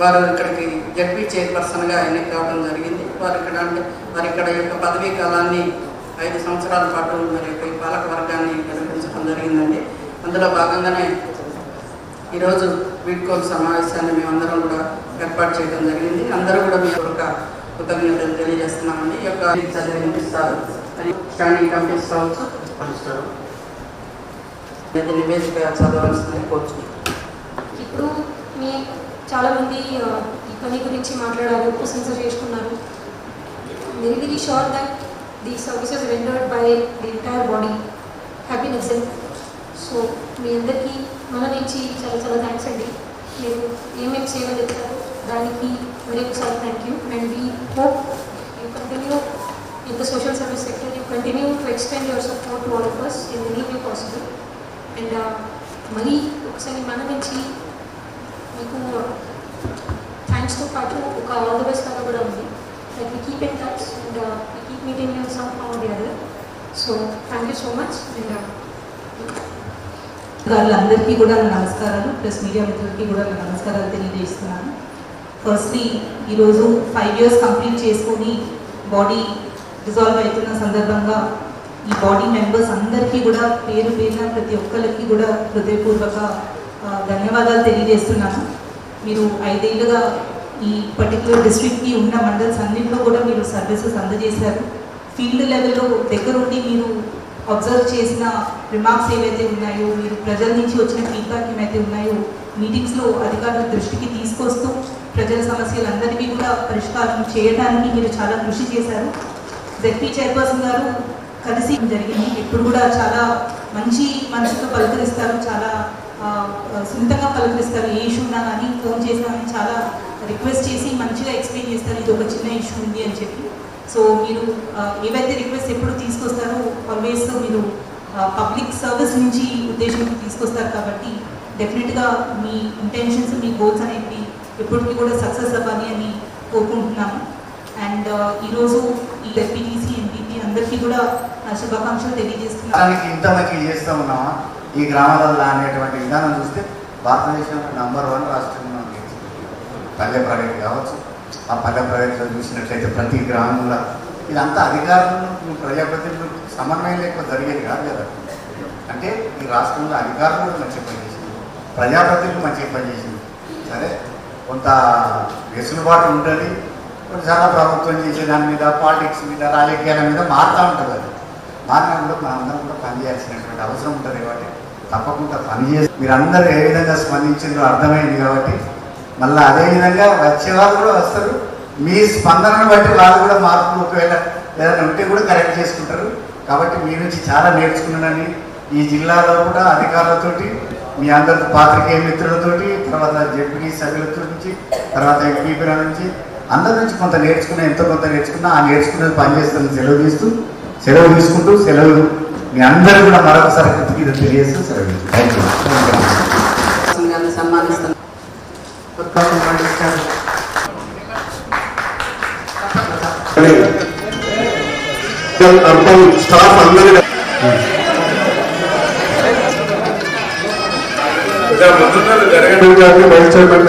వారు ఇక్కడికి జడ్పీ చైర్పర్సన్గా ఎన్నిక కావడం జరిగింది. వారు ఇక్కడ అంటే వారి ఇక్కడ యొక్క పదవీ కాలాన్ని ఐదు సంవత్సరాల పాటు మరి యొక్క ఈ పాలక వర్గాన్ని నిర్వహించడం జరిగిందండి. అందులో భాగంగానే ఈరోజు వీడ్కోలు సమావేశాన్ని మేమందరం కూడా ఏర్పాటు చేయడం జరిగింది. అందరూ కూడా మీ యొక్క కృతజ్ఞతలు తెలియజేస్తున్నామండి. ఈ యొక్క చదివి కానీ మరి స్టాండింగ్ కమిటీస్ చదవాల్సిందని కోరుచున్నాను ఇప్పుడు మీ చాలామంది ఈ పని గురించి మాట్లాడారు ప్రశంస చేసుకున్నారు. Very very sure that the services rendered by the entire body happiness so మీ అందరికీ మన నుంచి చాలా చాలా థ్యాంక్స్ అండి. మీరు ఏమేమి సేవలు దానికి మరి ఒకసారి thank you and we hope you continue in the social service sector you continue to extend your support to all of us in any way possible and మరీ ఒకసారి మన నుంచి మీకు థ్యాంక్స్తో పాటు ఒక ఆల్ ది బెస్ట్ లాగా కూడా ఉంది. Like we keep in touch and we keep meeting you somehow the other so thank you so much and వాళ్ళందరికీ కూడా నా నమస్కారాలు. ప్లస్ మీడియా మిత్రులకి కూడా నా నమస్కారాలు తెలియజేస్తున్నాను. ఫస్ట్లీ ఈరోజు ఫైవ్ ఇయర్స్ కంప్లీట్ చేసుకొని బాడీ డిజాల్వ్ అవుతున్న సందర్భంగా ఈ బాడీ మెంబర్స్ అందరికీ కూడా పేరు పేరున ప్రతి ఒక్కరికి కూడా హృదయపూర్వక ధన్యవాదాలు తెలియజేస్తున్నాను. మీరు ఐదేళ్ళుగా ఈ పర్టికులర్ డిస్ట్రిక్ట్కి ఉన్న మండల్స్ అన్నింటిలో కూడా మీరు సర్వీసెస్ అందజేశారు. ఫీల్డ్ లెవెల్లో దగ్గరుండి మీరు అబ్జర్వ్ చేసిన రిమార్క్స్ ఏవైతే ఉన్నాయో మీరు ప్రజల నుంచి వచ్చిన ఫీడ్బ్యాక్ ఏమైతే ఉన్నాయో మీటింగ్స్లో అధికారుల దృష్టికి తీసుకొస్తూ ప్రజల సమస్యలందరికీ కూడా పరిష్కారం చేయడానికి మీరు చాలా కృషి చేశారు. జెడ్పీ చైర్పర్సన్ గారు కలిసి జరిగింది. ఇప్పుడు కూడా చాలా మంచి మనసుతో పలకరిస్తారు చాలా సున్నితంగా పలకరిస్తారు. ఏ ఇష్యూ ఉన్నా కానీ ఫోన్ చేసినా కానీ చాలా రిక్వెస్ట్ చేసి మంచిగా ఎక్స్ప్లెయిన్ చేస్తారు ఇది ఒక చిన్న ఇష్యూ ఉంది అని చెప్పి. సో మీరు ఏవైతే రిక్వెస్ట్ ఎప్పుడు తీసుకొస్తారో ఆల్వేస్ మీరు పబ్లిక్ సర్వీస్ నుంచి ఉద్దేశం తీసుకొస్తారు కాబట్టి డెఫినెట్గా మీ ఇంటెన్షన్స్ మీ గోల్స్ అనేవి ఎప్పటికీ కూడా సక్సెస్ అవ్వాలి అని కోరుకుంటున్నాము అండ్ ఈరోజు ఈ ఎస్పీటీసీ ఎంపీపీ అందరికీ కూడా నా శుభాకాంక్షలు తెలియజేస్తున్నాను. ఇంత మంచి చేస్తూ ఉన్నామా? ఈ గ్రామాలలో అనేటువంటి విధానం చూస్తే భారతదేశంలో నంబర్ వన్ రాష్ట్రంలో పల్లె ప్రగతి కావచ్చు. ఆ పల్లె ప్రగతిలో చూసినట్లయితే ప్రతి గ్రామంలో ఇదంతా అధికారులను ప్రజాప్రతినిధులు సమన్వయం లేకుండా జరిగేది కాదు కదా. అంటే ఈ రాష్ట్రంలో అధికారులు కూడా మంచి పని చేసింది ప్రజాప్రతినిధులు మంచి పని చేసింది సరే కొంత వెసులుబాటు ఉంటుంది. కొన్నిసార్లు ప్రభుత్వం చేసే దాని మీద పాలిటిక్స్ మీద రాజకీయాల మీద మారుతూ ఉంటుంది అది. మారినప్పుడు మనందరం కూడా పనిచేయాల్సినటువంటి అవసరం ఉంటుంది కాబట్టి తప్పకుండా పని చేసి మీరందరూ ఏ విధంగా స్పందించిందో అర్థమైంది కాబట్టి మళ్ళీ అదే విధంగా వచ్చే వాళ్ళు కూడా వస్తారు. మీ స్పందనను బట్టి వాళ్ళు కూడా మార్పు ఒకవేళ ఏదైనా ఉంటే కూడా కరెక్ట్ చేసుకుంటారు. కాబట్టి మీ నుంచి చాలా నేర్చుకున్నానని ఈ జిల్లాలో కూడా అధికారులతోటి మీ అందరి పాత్రికేయ మిత్రులతోటి తర్వాత జడ్పీ సభ్యులతో నుంచి తర్వాత ఎంపీపీల నుంచి అందరి నుంచి కొంత నేర్చుకున్న ఎంతో కొంత నేర్చుకున్నా ఆ నేర్చుకున్నది పనిచేస్తున్న సెలవు తీస్తూ సెలవు తీసుకుంటూ సెలవు మీ అందరూ కూడా మరొకసారి కృతజ్ఞత తెలియజేస్తూ సెలవు థ్యాంక్ యూ స్టాఫ్ అందరూ జరగడం వైస్ చైర్మన్